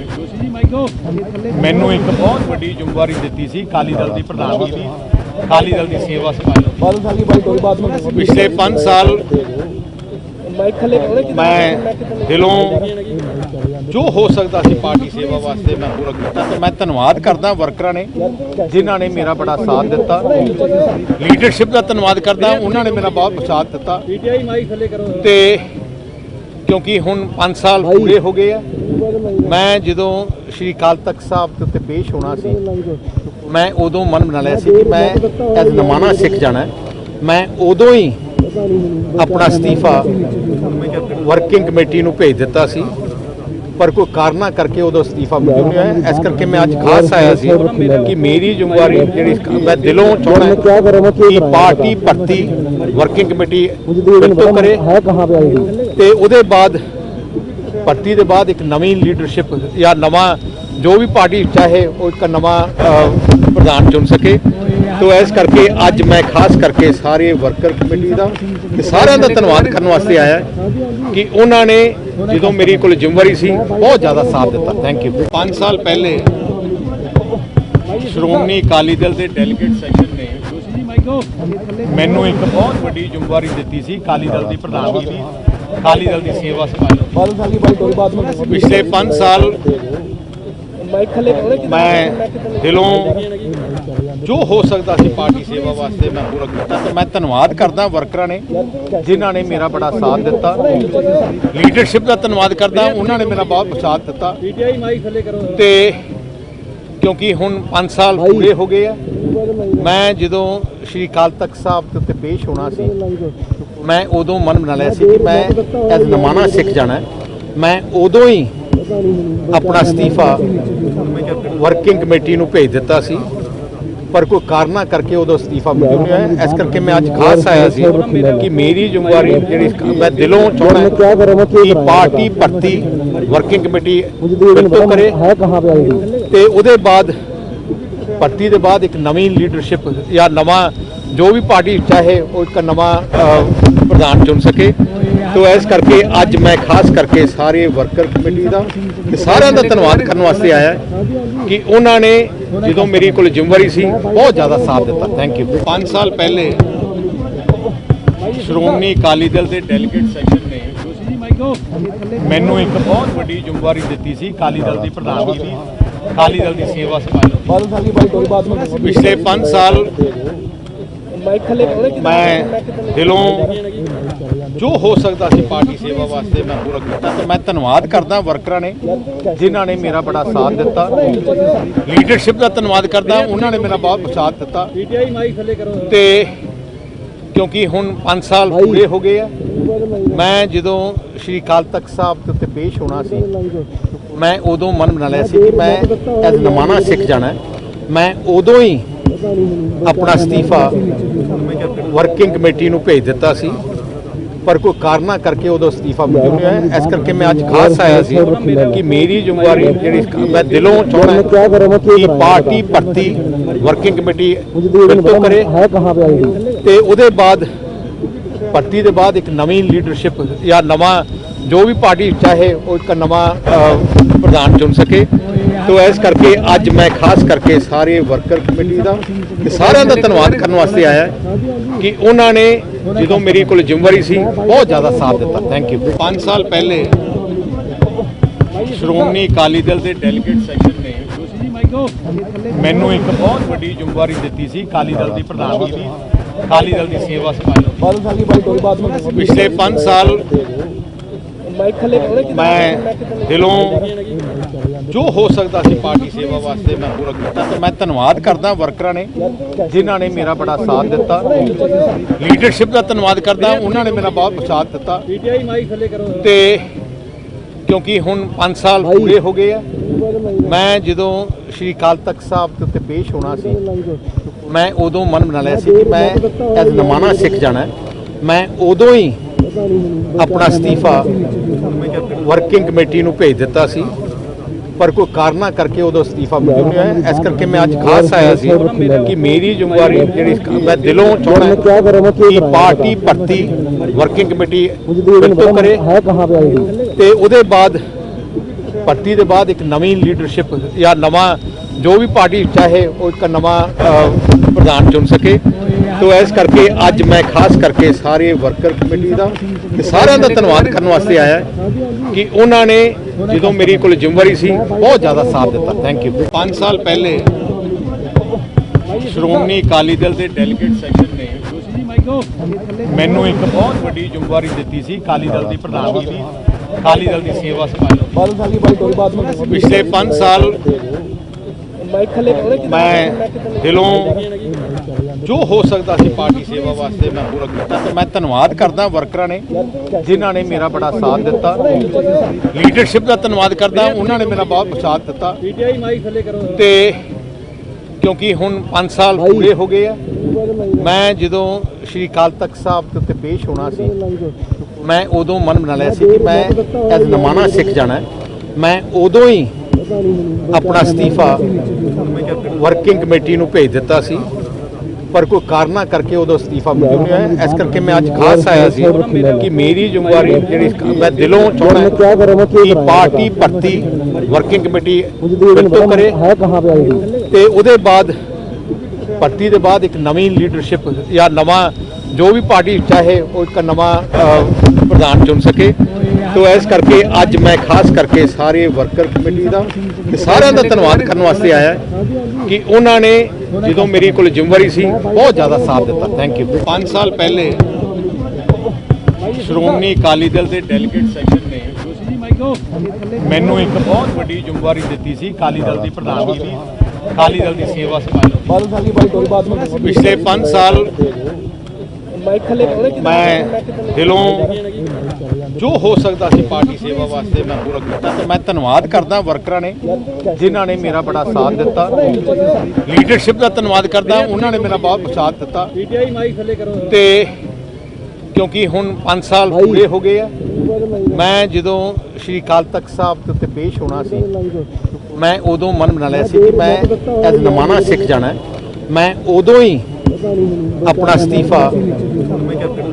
S1: ਮੈਨੂੰ ਇੱਕ ਬਹੁਤ ਵੱਡੀ ਜ਼ਿੰਮੇਵਾਰੀ ਦਿੱਤੀ ਸੀ, ਅਕਾਲੀ ਦਲ ਦੀ ਪ੍ਰਧਾਨਗੀ ਦੀ, ਅਕਾਲੀ ਦਲ ਦੀ ਸੇਵਾ ਸੰਭਾਲਣ ਪਿਛਲੇ 5 ਸਾਲ ਮੈਂ ਦਿਲੋਂ ਜੋ ਹੋ ਸਕਦਾ ਸੀ ਪਾਰਟੀ ਸੇਵਾ ਵਾਸਤੇ ਮੈਂ ਪੂਰਾ ਕੀਤਾ ਤੇ ਮੈਂ ਧੰਨਵਾਦ ਕਰਦਾ ਵਰਕਰਾਂ ਨੇ ਜਿਨ੍ਹਾਂ ਨੇ ਮੇਰਾ ਬੜਾ ਸਾਥ ਦਿੱਤਾ। ਲੀਡਰਸ਼ਿਪ ਦਾ ਧੰਨਵਾਦ ਕਰਦਾ ਉਹਨਾਂ ਨੇ ਮੇਰਾ ਬਹੁਤ ਸਾਥ ਦਿੱਤਾ। ਤੇ ਕਿਉਂਕਿ ਹੁਣ 5 ਸਾਲ ਪੂਰੇ ਹੋ ਗਏ ਆ ਮੈਂ ਜਦੋਂ ਸ਼੍ਰੀ ਅਕਾਲ ਤਖਤ ਸਾਹਿਬ ਦੇ ਉੱਤੇ ਪੇਸ਼ ਹੋਣਾ ਸੀ ਮੈਂ ਉਦੋਂ ਮਨ ਬਣਾ ਲਿਆ ਸੀ ਕਿ ਮੈਂ ਐਜ਼ ਨਮਾਣਾ ਸਿੱਖ ਜਾਣਾ। ਮੈਂ ਉਦੋਂ ਹੀ ਆਪਣਾ ਅਸਤੀਫਾ ਵਰਕਿੰਗ ਕਮੇਟੀ ਨੂੰ ਭੇਜ ਦਿੱਤਾ ਸੀ। ਪਰ ਕੋਈ ਕਾਰਨਾ ਕਰਕੇ ਉਹਦਾ ਅਸਤੀਫਾ ਮਨਜ਼ੂਰ ਨਹੀਂ ਹੋਇਆ। ਇਸ ਕਰਕੇ ਮੈਂ ਅੱਜ ਖਾਸ ਆਇਆ ਸੀ ਕਿ ਮੇਰੀ ਜ਼ਿੰਮੇਵਾਰੀ ਜਿਹੜੀ ਮੈਂ ਦਿਲੋਂ
S3: ਚਾਹਣਾ
S1: ਕਿ ਪਾਰਟੀ ਭਰਤੀ ਵਰਕਿੰਗ ਕਮੇਟੀ ਬਿਲਕੁਲ ਕਰੇ। ਤੇ ਉਹਦੇ ਬਾਅਦ ਭਰਤੀ ਦੇ ਬਾਅਦ ਇੱਕ ਨਵੀਂ ਲੀਡਰਸ਼ਿਪ ਜਾਂ ਨਵਾਂ ਜੋ ਵੀ ਪਾਰਟੀ ਚਾਹੇ ਉਹ ਇੱਕ ਨਵਾਂ ਪ੍ਰਧਾਨ ਚੁਣ ਸਕੇ। ਤੋ ਇਸ ਕਰਕੇ ਅੱਜ ਮੈਂ ਖਾਸ ਕਰਕੇ ਸਾਰੇ ਵਰਕਰ ਕਮੇਟੀ ਦਾ ਤੇ ਸਾਰਿਆਂ ਦਾ ਧੰਨਵਾਦ ਕਰਨ ਵਾਸਤੇ ਆਇਆ ਕਿ ਉਹਨਾਂ ਨੇ ਜਦੋਂ ਮੇਰੇ ਕੋਲ ਜ਼ਿੰਮੇਵਾਰੀ ਸੀ, ਬਹੁਤ ਜ਼ਿਆਦਾ ਸਾਥ ਦਿੱਤਾ। ਥੈਂਕ ਯੂ 5 ਸਾਲ ਪਹਿਲੇ ਸ਼੍ਰੋਮਣੀ ਅਕਾਲੀ ਦਲ ਦੇ ਡੈਲੀਗੇਟ ਸੈਕਸ਼ਨ ਨੇ ਮੈਨੂੰ ਇੱਕ ਬਹੁਤ ਵੱਡੀ ਜ਼ਿੰਮੇਵਾਰੀ ਦਿੱਤੀ ਸੀ, ਅਕਾਲੀ ਦਲ ਦੀ ਪ੍ਰਧਾਨਗੀ ਦੀ ਅਕਾਲੀ ਦਲ ਦੀ ਸੇਵਾ ਸੰਭਾਲਣ ਪਿਛਲੇ 5 ਸਾਲ ਮੈਂ ਦਿਲੋਂ ਜੋ ਹੋ ਸਕਦਾ ਸੀ ਪਾਰਟੀ ਸੇਵਾ ਵਾਸਤੇ ਮੈਂ ਪੂਰਾ ਕੀਤਾ ਤੇ ਮੈਂ ਧੰਨਵਾਦ ਕਰਦਾ ਵਰਕਰਾਂ ਨੇ ਜਿਨ੍ਹਾਂ ਨੇ ਮੇਰਾ ਬੜਾ ਸਾਥ ਦਿੱਤਾ। ਲੀਡਰਸ਼ਿਪ ਦਾ ਧੰਨਵਾਦ ਕਰਦਾ, ਉਹਨਾਂ ਨੇ ਮੇਰਾ ਬਹੁਤ ਸਾਥ ਦਿੱਤਾ।
S2: ਪੀਟੀਆਈ
S1: ਤੇ ਕਿਉਂਕਿ ਹੁਣ 5 ਸਾਲ ਪੂਰੇ ਹੋ ਗਏ ਆ, ਮੈਂ ਜਦੋਂ ਸ਼੍ਰੀ ਅਕਾਲ ਤਖਤ ਸਾਹਿਬ ਦੇ ਉੱਤੇ ਪੇਸ਼ ਹੋਣਾ ਸੀ, ਮੈਂ ਉਦੋਂ ਮਨ ਬਣਾ ਲਿਆ ਸੀ ਕਿ ਮੈਂ ਐਜ਼ ਨਮਾਣਾ ਸਿੱਖ ਜਾਣਾ ਮੈਂ ਉਦੋਂ ਹੀ ਆਪਣਾ ਅਸਤੀਫਾ ਵਰਕਿੰਗ ਕਮੇਟੀ ਨੂੰ ਭੇਜ ਦਿੱਤਾ ਸੀ। ਪਰ ਕੋਈ ਕਾਰਨਾ ਕਰਕੇ ਉਹਦਾ ਅਸਤੀਫਾ ਮਨਜ਼ੂਰ ਹੋਇਆ ਇਸ ਕਰਕੇ ਮੈਂ ਅੱਜ ਖਾਸ ਆਇਆ ਸੀ। ਕਿ ਮੇਰੀ ਜ਼ਿੰਮੇਵਾਰੀ ਜਿਹੜੀ ਮੈਂ ਦਿਲੋਂ ਚਾਹੁੰਦਾ ਕਿ ਪਾਰਟੀ ਭਰਤੀ ਵਰਕਿੰਗ ਕਮੇਟੀ ਬਿਲਕੁਲ ਕਰੇ। ਤੇ ਉਹਦੇ ਬਾਅਦ ਭਰਤੀ ਦੇ ਬਾਅਦ ਇੱਕ ਨਵੀਂ ਲੀਡਰਸ਼ਿਪ ਜਾਂ ਨਵਾਂ ਜੋ ਵੀ ਪਾਰਟੀ ਚਾਹੇ ਉਹ ਇੱਕ ਨਵਾਂ ਪ੍ਰਧਾਨ ਚੁਣ ਸਕੇ। ਤੋ ਇਸ ਕਰਕੇ ਅੱਜ ਮੈਂ ਖਾਸ ਕਰਕੇ ਸਾਰੇ ਵਰਕਰ ਕਮੇਟੀ ਦਾ ਤੇ ਸਾਰਿਆਂ ਦਾ ਧੰਨਵਾਦ ਕਰਨ ਵਾਸਤੇ ਆਇਆ ਕਿ ਉਹਨਾਂ ਨੇ ਜਦੋਂ ਮੇਰੀ ਕੋਲ ਜ਼ਿੰਮੇਵਾਰੀ ਸੀ, ਬਹੁਤ ਜ਼ਿਆਦਾ ਸਾਥ ਦਿੱਤਾ। ਥੈਂਕ ਯੂ 5 ਸਾਲ ਪਹਿਲੇ ਸ਼੍ਰੋਮਣੀ ਅਕਾਲੀ ਦਲ ਦੇ ਡੈਲੀਗੇਟ ਸੈਕਸ਼ਨ ਨੇ ਮੈਨੂੰ ਇੱਕ ਬਹੁਤ ਵੱਡੀ ਜ਼ਿੰਮੇਵਾਰੀ ਦਿੱਤੀ ਸੀ, ਅਕਾਲੀ ਦਲ ਦੀ ਪ੍ਰਧਾਨਗੀ ਦੀ ਅਕਾਲੀ ਦਲ ਦੀ ਸੇਵਾ ਸੰਭਾਲਣ ਦੀ। ਪਿਛਲੇ 5 ਸਾਲ ਮੈਂ ਦਿਲੋਂ ਜੋ ਹੋ ਸਕਦਾ ਸੀ ਪਾਰਟੀ ਸੇਵਾ ਵਾਸਤੇ ਮੈਂ ਪੂਰਾ ਕੀਤਾ ਤੇ ਮੈਂ ਧੰਨਵਾਦ ਕਰਦਾ ਵਰਕਰਾਂ ਨੇ ਜਿਨ੍ਹਾਂ ਨੇ ਮੇਰਾ ਬੜਾ ਸਾਥ ਦਿੱਤਾ। ਲੀਡਰਸ਼ਿਪ ਦਾ ਧੰਨਵਾਦ ਕਰਦਾ ਉਹਨਾਂ ਨੇ ਮੇਰਾ ਬਹੁਤ ਸਾਥ ਦਿੱਤਾ। ਤੇ ਕਿਉਂਕਿ ਹੁਣ 5 ਸਾਲ ਪੂਰੇ ਹੋ ਗਏ ਆ ਮੈਂ ਜਦੋਂ ਸ਼੍ਰੀ ਅਕਾਲ ਤਖਤ ਸਾਹਿਬ ਦੇ ਉੱਤੇ ਪੇਸ਼ ਹੋਣਾ ਸੀ ਮੈਂ ਉਦੋਂ ਮਨ ਬਣਾ ਲਿਆ ਸੀ ਕਿ ਮੈਂ ਐਜ਼ ਨਮਾਣਾ ਸਿੱਖ ਜਾਣਾ। ਮੈਂ ਉਦੋਂ ਹੀ ਆਪਣਾ ਅਸਤੀਫਾ ਵਰਕਿੰਗ ਕਮੇਟੀ ਨੂੰ ਭੇਜ ਦਿੱਤਾ ਸੀ, ਪਰ ਕੋਈ ਕਾਰਨਾ ਕਰਕੇ ਉਹਦਾ ਅਸਤੀਫਾ ਮਿਲ ਗਿਆ ਹੈ। ਇਸ ਕਰਕੇ ਮੈਂ ਅੱਜ ਖਾਸ ਆਇਆ ਸੀ ਕਿ ਮੇਰੀ ਜ਼ਿੰਮੇਵਾਰੀ ਜਿਹੜੀ ਮੈਂ ਦਿਲੋਂ
S3: ਚਾਹਣਾ
S1: ਕਿ ਪਾਰਟੀ ਭਰਤੀ ਵਰਕਿੰਗ ਕਮੇਟੀ ਬਿਲਕੁਲ ਕਰੇ ਤੇ ਉਹਦੇ ਬਾਅਦ, ਭਰਤੀ ਦੇ ਬਾਅਦ ਇੱਕ ਨਵੀਂ ਲੀਡਰਸ਼ਿਪ ਜਾਂ ਨਵਾਂ ਜੋ ਵੀ ਪਾਰਟੀ ਚਾਹੇ ਉਹ ਇੱਕ ਨਵਾਂ ਪ੍ਰਧਾਨ ਚੁਣ ਸਕੇ। ਤੋ ਇਸ ਕਰਕੇ ਅੱਜ ਮੈਂ ਖਾਸ ਕਰਕੇ ਸਾਰੇ ਵਰਕਰ ਕਮੇਟੀ ਦਾ ਤੇ ਸਾਰਿਆਂ ਦਾ ਧੰਨਵਾਦ ਕਰਨ ਵਾਸਤੇ ਆਇਆ ਕਿ ਉਹਨਾਂ ਨੇ ਜਦੋਂ ਮੇਰੀ ਕੋਲ ਜ਼ਿੰਮੇਵਾਰੀ ਸੀ, ਬਹੁਤ ਜ਼ਿਆਦਾ ਸਾਥ ਦਿੱਤਾ। ਥੈਂਕ ਯੂ 5 ਸਾਲ ਪਹਿਲੇ ਸ਼੍ਰੋਮਣੀ ਅਕਾਲੀ ਦਲ ਦੇ ਡੈਲੀਗੇਟ ਸੈਕਸ਼ਨ ਨੇ ਮੈਨੂੰ ਇੱਕ ਬਹੁਤ ਵੱਡੀ ਜ਼ਿੰਮੇਵਾਰੀ ਦਿੱਤੀ ਸੀ, ਅਕਾਲੀ ਦਲ ਦੀ ਪ੍ਰਧਾਨਗੀ ਦੀ, ਅਕਾਲੀ ਦਲ ਦੀ ਸੇਵਾ ਸੰਭਾਲਣ ਪਿਛਲੇ 5 ਸਾਲ ਮੈਂ ਦਿਲੋਂ ਜੋ ਹੋ ਸਕਦਾ ਸੀ ਪਾਰਟੀ ਸੇਵਾ ਵਾਸਤੇ ਮੈਂ ਪੂਰਾ ਕੀਤਾ ਤੇ ਮੈਂ ਧੰਨਵਾਦ ਕਰਦਾ ਵਰਕਰਾਂ ਨੇ ਜਿਨ੍ਹਾਂ ਨੇ ਮੇਰਾ ਬੜਾ ਸਾਥ ਦਿੱਤਾ। ਲੀਡਰਸ਼ਿਪ ਦਾ ਧੰਨਵਾਦ ਕਰਦਾ, ਉਹਨਾਂ ਨੇ ਮੇਰਾ ਬਹੁਤ ਸਾਥ ਦਿੱਤਾ।
S2: ਪੀਟੀਆਈ
S1: ਤੇ ਕਿਉਂਕਿ ਹੁਣ 5 ਸਾਲ ਪੂਰੇ ਹੋ ਗਏ ਆ, ਮੈਂ ਜਦੋਂ ਸ਼੍ਰੀ ਅਕਾਲ ਤਖਤ ਸਾਹਿਬ ਦੇ ਉੱਤੇ ਪੇਸ਼ ਹੋਣਾ ਸੀ, ਮੈਂ ਉਦੋਂ ਮਨ ਬਣਾ ਲਿਆ ਸੀ ਕਿ ਮੈਂ ਐਜ਼ ਨਮਾਣਾ ਸਿੱਖ ਜਾਣਾ ਮੈਂ ਉਦੋਂ ਹੀ ਆਪਣਾ ਅਸਤੀਫਾ ਵਰਕਿੰਗ ਕਮੇਟੀ ਨੂੰ ਭੇਜ ਦਿੱਤਾ ਸੀ। ਪਰ ਕੋਈ ਕਾਰਨਾ ਕਰਕੇ ਉਹਦਾ ਅਸਤੀਫਾ ਮਿਲ ਨਹੀਂ ਹੋਇਆ ਇਸ ਕਰਕੇ ਮੈਂ ਅੱਜ ਖਾਸ ਆਇਆ ਸੀ ਕਿ ਮੇਰੀ ਜ਼ਿੰਮੇਵਾਰੀ ਜਿਹੜੀ ਮੈਂ ਦਿਲੋਂ ਚਾਹੁੰਦਾ ਕਿ ਪਾਰਟੀ ਭਰਤੀ ਵਰਕਿੰਗ ਕਮੇਟੀ ਬਿਲਕੁਲ ਕਰੇ। ਤੇ ਉਹਦੇ ਬਾਅਦ ਭਰਤੀ ਦੇ ਬਾਅਦ ਇੱਕ ਨਵੀਂ ਲੀਡਰਸ਼ਿਪ ਜਾਂ ਨਵਾਂ ਜੋ ਵੀ ਪਾਰਟੀ ਚਾਹੇ ਉਹ ਇੱਕ ਨਵਾਂ ਪ੍ਰਧਾਨ ਚੁਣ ਸਕੇ। ਤੋ ਇਸ ਕਰਕੇ ਅੱਜ ਮੈਂ ਖਾਸ ਕਰਕੇ ਸਾਰੇ ਵਰਕਰ ਕਮੇਟੀ ਦਾ ਤੇ ਸਾਰਿਆਂ ਦਾ ਧੰਨਵਾਦ ਕਰਨ ਵਾਸਤੇ ਆਇਆ ਕਿ ਉਹਨਾਂ ਨੇ ਜਦੋਂ ਮੇਰੀ ਕੋਲ ਜ਼ਿੰਮੇਵਾਰੀ ਸੀ, ਬਹੁਤ ਜ਼ਿਆਦਾ ਸਾਥ ਦਿੱਤਾ। ਥੈਂਕ ਯੂ 5 ਸਾਲ ਪਹਿਲੇ ਸ਼੍ਰੋਮਣੀ ਅਕਾਲੀ ਦਲ ਦੇ ਡੈਲੀਗੇਟ ਸੈਕਸ਼ਨ ਨੇ ਮੈਨੂੰ ਇੱਕ ਬਹੁਤ ਵੱਡੀ ਜ਼ਿੰਮੇਵਾਰੀ ਦਿੱਤੀ ਸੀ, ਅਕਾਲੀ ਦਲ ਦੀ ਪ੍ਰਧਾਨਗੀ ਦੀ, ਅਕਾਲੀ ਦਲ ਦੀ ਸੇਵਾ ਸੰਭਾਲਣ ਪਿਛਲੇ 5 ਸਾਲ
S2: ਮਾਈਕ ਥੱਲੇ
S1: ਮੈਂ ਦਿਲੋਂ ਜੋ ਹੋ ਸਕਦਾ ਸੀ ਪਾਰਟੀ ਸੇਵਾ ਵਾਸਤੇ ਮੈਂ ਪੂਰਾ ਕੀਤਾ ਤੇ ਮੈਂ ਧੰਨਵਾਦ ਕਰਦਾ ਵਰਕਰਾਂ ਨੇ ਜਿਨ੍ਹਾਂ ਨੇ ਮੇਰਾ ਬੜਾ ਸਾਥ ਦਿੱਤਾ। ਲੀਡਰਸ਼ਿਪ ਦਾ ਧੰਨਵਾਦ ਕਰਦਾ ਉਹਨਾਂ ਨੇ ਮੇਰਾ ਬਹੁਤ ਸਾਥ ਦਿੱਤਾ। ਤੇ ਕਿਉਂਕਿ ਹੁਣ 5 ਸਾਲ ਪੂਰੇ ਹੋ ਗਏ ਆ ਮੈਂ ਜਦੋਂ ਸ਼੍ਰੀ ਅਕਾਲ ਤਖਤ ਸਾਹਿਬ ਦੇ ਉੱਤੇ ਪੇਸ਼ ਹੋਣਾ ਸੀ ਮੈਂ ਉਦੋਂ ਮਨ ਬਣਾ ਲਿਆ ਸੀ ਕਿ ਮੈਂ ਐਜ਼ ਨਮਾਣਾ ਸਿੱਖ ਜਾਣਾ। ਮੈਂ ਉਦੋਂ ਹੀ ਆਪਣਾ ਅਸਤੀਫਾ ਵਰਕਿੰਗ ਕਮੇਟੀ ਨੂੰ ਭੇਜ ਦਿੱਤਾ ਸੀ। ਪਰ ਕੋਈ ਕਾਰਨਾ ਕਰਕੇ ਉਹਦਾ ਅਸਤੀਫਾ ਮਨਜ਼ੂਰ ਨਹੀਂ ਹੋਇਆ ਇਸ ਕਰਕੇ ਮੈਂ ਅੱਜ ਖਾਸ ਆਇਆ ਸੀ ਕਿ ਮੇਰੀ ਜ਼ਿੰਮੇਵਾਰੀ ਜਿਹੜੀ ਮੈਂ ਦਿਲੋਂ ਚਾਹੁੰਦਾ ਕਿ ਪਾਰਟੀ ਭਰਤੀ ਵਰਕਿੰਗ ਕਮੇਟੀ ਬਿਲਕੁਲ ਕਰੇ। ਤੇ ਉਹਦੇ ਬਾਅਦ, ਭਰਤੀ ਦੇ ਬਾਅਦ ਇੱਕ ਨਵੀਂ ਲੀਡਰਸ਼ਿਪ ਜਾਂ ਨਵਾਂ ਜੋ ਵੀ ਪਾਰਟੀ ਚਾਹੇ ਉਹ ਇੱਕ ਨਵਾਂ ਪ੍ਰਧਾਨ ਚੁਣ ਸਕੇ। ਤੋ ਇਸ ਕਰਕੇ ਅੱਜ ਮੈਂ ਖਾਸ ਕਰਕੇ ਸਾਰੇ ਵਰਕਰ ਕਮੇਟੀ ਦਾ ਤੇ ਸਾਰਿਆਂ ਦਾ ਧੰਨਵਾਦ ਕਰਨ ਵਾਸਤੇ ਆਇਆ ਕਿ ਉਹਨਾਂ ਨੇ ਜਦੋਂ ਮੇਰੀ ਕੋਲ ਜ਼ਿੰਮੇਵਾਰੀ ਸੀ, ਬਹੁਤ ਜ਼ਿਆਦਾ ਸਾਥ ਦਿੱਤਾ। ਥੈਂਕ ਯੂ 5 ਸਾਲ ਪਹਿਲੇ ਸ਼੍ਰੋਮਣੀ ਅਕਾਲੀ ਦਲ ਦੇ ਡੈਲੀਗੇਟ ਸੈਕਸ਼ਨ ਨੇ ਮੈਨੂੰ ਇੱਕ ਬਹੁਤ ਵੱਡੀ ਜ਼ਿੰਮੇਵਾਰੀ ਦਿੱਤੀ ਸੀ, ਅਕਾਲੀ ਦਲ ਦੀ ਪ੍ਰਧਾਨਗੀ ਦੀ, ਅਕਾਲੀ ਦਲ ਦੀ ਸੇਵਾ ਸੰਭਾਲਣ ਦੀ। ਪਿਛਲੇ 5 ਸਾਲ ਮੈਂ ਦਿਲੋਂ ਜੋ ਹੋ ਸਕਦਾ ਸੀ ਪਾਰਟੀ ਸੇਵਾ ਵਾਸਤੇ ਮੈਂ ਪੂਰਾ ਕੀਤਾ ਤੇ ਮੈਂ ਧੰਨਵਾਦ ਕਰਦਾ ਵਰਕਰਾਂ ਨੇ ਜਿਨ੍ਹਾਂ ਨੇ ਮੇਰਾ ਬੜਾ ਸਾਥ ਦਿੱਤਾ। ਲੀਡਰਸ਼ਿਪ ਦਾ ਧੰਨਵਾਦ ਕਰਦਾ ਉਹਨਾਂ ਨੇ ਮੇਰਾ ਬਹੁਤ ਸਾਥ ਦਿੱਤਾ। ਤੇ ਕਿਉਂਕਿ ਹੁਣ 5 ਸਾਲ ਪੂਰੇ ਹੋ ਗਏ ਆ ਮੈਂ ਜਦੋਂ ਸ਼੍ਰੀ ਅਕਾਲ ਤਖਤ ਸਾਹਿਬ ਦੇ ਉੱਤੇ ਪੇਸ਼ ਹੋਣਾ ਸੀ ਮੈਂ ਉਦੋਂ ਮਨ ਬਣਾ ਲਿਆ ਸੀ ਕਿ ਮੈਂ ਐਜ਼ ਨਮਾਣਾ ਸਿੱਖ ਜਾਣਾ। ਮੈਂ ਉਦੋਂ ਹੀ ਆਪਣਾ ਅਸਤੀਫਾ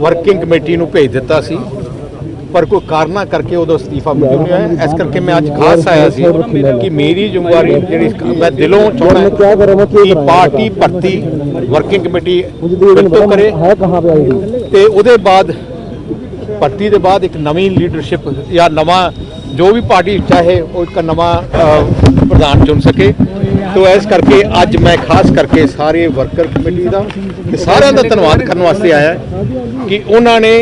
S1: ਵਰਕਿੰਗ ਕਮੇਟੀ ਨੂੰ ਭੇਜ ਦਿੱਤਾ ਸੀ। ਪਰ ਕੋਈ ਕਾਰਨਾ ਕਰਕੇ ਉਹਦਾ ਅਸਤੀਫਾ ਮਿਲ ਨਹੀਂ ਹੈ। ਇਸ ਕਰਕੇ ਮੈਂ ਅੱਜ ਖਾਸ ਆਇਆ ਸੀ ਕਿ ਮੇਰੀ ਜ਼ਿੰਮੇਵਾਰੀ ਜਿਹੜੀ ਮੈਂ ਦਿਲੋਂ
S3: ਚਾਹਣਾ
S1: ਕਿ ਪਾਰਟੀ ਭਰਤੀ ਵਰਕਿੰਗ ਕਮੇਟੀ ਬਿਲਕੁਲ ਕਰੇ। ਤੇ ਉਹਦੇ ਬਾਅਦ, ਭਰਤੀ ਦੇ ਬਾਅਦ ਇੱਕ ਨਵੀਂ ਲੀਡਰਸ਼ਿਪ ਜਾਂ ਨਵਾਂ ਜੋ ਵੀ ਪਾਰਟੀ ਚਾਹੇ ਉਹ ਇੱਕ ਨਵਾਂ ਪ੍ਰਧਾਨ ਚੁਣ ਸਕੇ। ਤੋ ਇਸ ਕਰਕੇ ਅੱਜ ਮੈਂ ਖਾਸ ਕਰਕੇ ਸਾਰੇ ਵਰਕਰ ਕਮੇਟੀ ਦਾ ਤੇ ਸਾਰਿਆਂ ਦਾ ਧੰਨਵਾਦ ਕਰਨ ਵਾਸਤੇ ਆਇਆ ਕਿ ਉਹਨਾਂ ਨੇ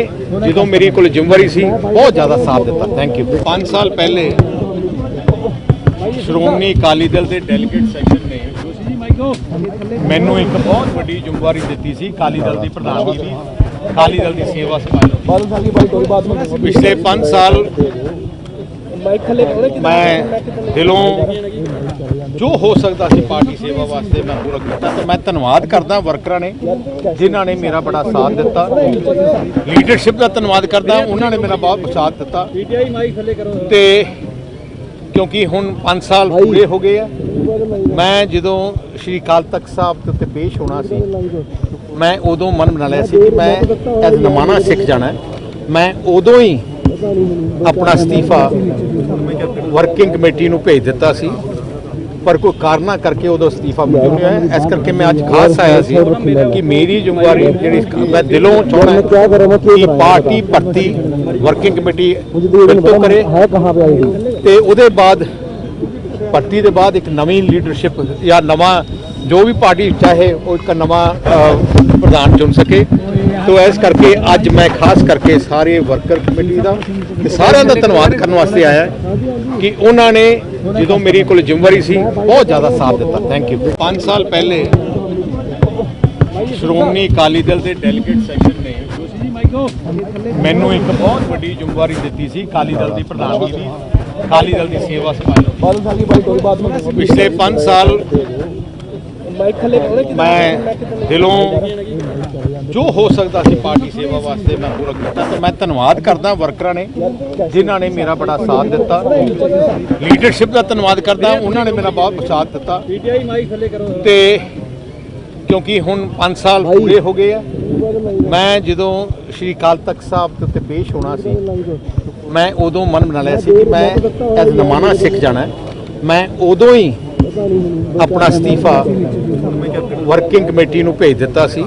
S1: ਜਦੋਂ ਮੇਰੀ ਕੋਲ ਜ਼ਿੰਮੇਵਾਰੀ ਸੀ, ਬਹੁਤ ਜ਼ਿਆਦਾ ਸਾਥ ਦਿੱਤਾ। ਥੈਂਕ ਯੂ 5 ਸਾਲ ਪਹਿਲੇ ਸ਼੍ਰੋਮਣੀ ਅਕਾਲੀ ਦਲ ਦੇ ਡੈਲੀਗੇਟ ਸੈਕਸ਼ਨ ਨੇ ਮੈਨੂੰ ਇੱਕ ਬਹੁਤ ਵੱਡੀ ਜ਼ਿੰਮੇਵਾਰੀ ਦਿੱਤੀ ਸੀ, ਅਕਾਲੀ ਦਲ ਦੀ ਪ੍ਰਧਾਨਗੀ ਦੀ, ਅਕਾਲੀ ਦਲ ਦੀ ਸੇਵਾ ਸੰਭਾਲਣ ਪਿਛਲੇ 5 ਸਾਲ ਮੈਂ ਦਿਲੋਂ ਜੋ ਹੋ ਸਕਦਾ ਸੀ ਪਾਰਟੀ ਸੇਵਾ ਵਾਸਤੇ ਮੈਂ ਪੂਰਾ ਕੀਤਾ ਤੇ ਮੈਂ ਧੰਨਵਾਦ ਕਰਦਾ ਵਰਕਰਾਂ ਨੇ ਜਿਨ੍ਹਾਂ ਨੇ ਮੇਰਾ ਬੜਾ ਸਾਥ ਦਿੱਤਾ। ਲੀਡਰਸ਼ਿਪ ਦਾ ਧੰਨਵਾਦ ਕਰਦਾ, ਉਹਨਾਂ ਨੇ ਮੇਰਾ ਬਹੁਤ ਸਾਥ ਦਿੱਤਾ।
S2: ਪੀਟੀਆਈ
S1: ਤੇ ਕਿਉਂਕਿ ਹੁਣ 5 ਸਾਲ ਪੂਰੇ ਹੋ ਗਏ ਆ, ਮੈਂ ਜਦੋਂ ਸ਼੍ਰੀ ਅਕਾਲ ਤਖਤ ਸਾਹਿਬ ਦੇ ਉੱਤੇ ਪੇਸ਼ ਹੋਣਾ ਸੀ, ਮੈਂ ਉਦੋਂ ਮਨ ਬਣਾ ਲਿਆ ਸੀ ਕਿ ਮੈਂ ਐਜ਼ ਨਮਾਣਾ ਸਿੱਖ ਜਾਣਾ ਮੈਂ ਉਦੋਂ ਹੀ ਆਪਣਾ ਅਸਤੀਫਾ ਵਰਕਿੰਗ ਕਮੇਟੀ ਨੂੰ ਭੇਜ ਦਿੱਤਾ ਸੀ। ਪਰ ਕੋਈ ਕਾਰਨਾ ਕਰਕੇ ਉਹਦਾ ਅਸਤੀਫਾ ਮਨਜ਼ੂਰ ਨਹੀਂ ਹੋਇਆ? ਇਸ ਕਰਕੇ ਮੈਂ ਅੱਜ ਖਾਸ ਆਇਆ ਸੀ ਕਿ ਮੇਰੀ ਜ਼ਿੰਮੇਵਾਰੀ ਜਿਹੜੀ ਮੈਂ ਦਿਲੋਂ
S3: ਚਾਹਣਾ
S1: ਕਿ ਪਾਰਟੀ ਭਰਤੀ ਵਰਕਿੰਗ ਕਮੇਟੀ ਬਿਲਕੁਲ ਕਰੇ। ਤੇ ਉਹਦੇ ਬਾਅਦ ਭਰਤੀ ਦੇ ਬਾਅਦ ਇੱਕ ਨਵੀਂ ਲੀਡਰਸ਼ਿਪ ਜਾਂ ਨਵਾਂ ਜੋ ਵੀ ਪਾਰਟੀ ਚਾਹੇ ਉਹ ਇੱਕ ਨਵਾਂ ਪ੍ਰਧਾਨ ਚੁਣ ਸਕੇ। ਤੋ ਇਸ ਕਰਕੇ ਅੱਜ ਮੈਂ ਖਾਸ ਕਰਕੇ ਸਾਰੇ ਵਰਕਰ ਕਮੇਟੀ ਦਾ ਤੇ ਸਾਰਿਆਂ ਦਾ ਧੰਨਵਾਦ ਕਰਨ ਵਾਸਤੇ ਆਇਆ ਕਿ ਉਹਨਾਂ ਨੇ ਜਦੋਂ ਮੇਰੀ ਕੋਲ ਜ਼ਿੰਮੇਵਾਰੀ ਸੀ, ਬਹੁਤ ਜ਼ਿਆਦਾ ਸਾਥ ਦਿੱਤਾ। ਥੈਂਕ ਯੂ 5 ਸਾਲ ਪਹਿਲੇ ਸ਼੍ਰੋਮਣੀ ਅਕਾਲੀ ਦਲ ਦੇ ਡੈਲੀਗੇਟ ਸੈਸ਼ਨ ਨੇ ਮੈਨੂੰ ਇੱਕ ਬਹੁਤ ਵੱਡੀ ਜ਼ਿੰਮੇਵਾਰੀ ਦਿੱਤੀ ਸੀ, ਅਕਾਲੀ ਦਲ ਦੀ ਪ੍ਰਧਾਨਗੀ ਦੀ, ਅਕਾਲੀ ਦਲ ਦੀ ਸੇਵਾ ਸੰਭਾਲੀ ਪਿਛਲੇ 5 ਸਾਲ
S2: ਮਾਈਕ ਥੱਲੇ ਕਰਾਉਣਾ ਕਿਦਾਂ
S1: ਮੈਂ ਦਿਲੋਂ ਜੋ ਹੋ ਸਕਦਾ ਸੀ ਪਾਰਟੀ ਸੇਵਾ ਵਾਸਤੇ ਮੈਂ ਪੂਰਾ ਕੀਤਾ ਤੇ ਮੈਂ ਧੰਨਵਾਦ ਕਰਦਾ ਵਰਕਰਾਂ ਨੇ ਜਿਨ੍ਹਾਂ ਨੇ ਮੇਰਾ ਬੜਾ ਸਾਥ ਦਿੱਤਾ। ਲੀਡਰਸ਼ਿਪ ਦਾ ਧੰਨਵਾਦ ਕਰਦਾ ਉਹਨਾਂ ਨੇ ਮੇਰਾ ਬਹੁਤ ਸਾਥ ਦਿੱਤਾ। ਤੇ ਕਿਉਂਕਿ ਹੁਣ 5 ਸਾਲ ਪੂਰੇ ਹੋ ਗਏ ਆ ਮੈਂ ਜਦੋਂ ਸ਼੍ਰੀ ਅਕਾਲ ਤਖਤ ਸਾਹਿਬ ਦੇ ਉੱਤੇ ਪੇਸ਼ ਹੋਣਾ ਸੀ ਮੈਂ ਉਦੋਂ ਮਨ ਬਣਾ ਲਿਆ ਸੀ ਕਿ ਮੈਂ ਐਜ਼ ਨਮਾਣਾ ਸਿੱਖ ਜਾਣਾ। ਮੈਂ ਉਦੋਂ ਹੀ ਆਪਣਾ ਅਸਤੀਫਾ ਵਰਕਿੰਗ ਕਮੇਟੀ ਨੂੰ ਭੇਜ ਦਿੱਤਾ ਸੀ।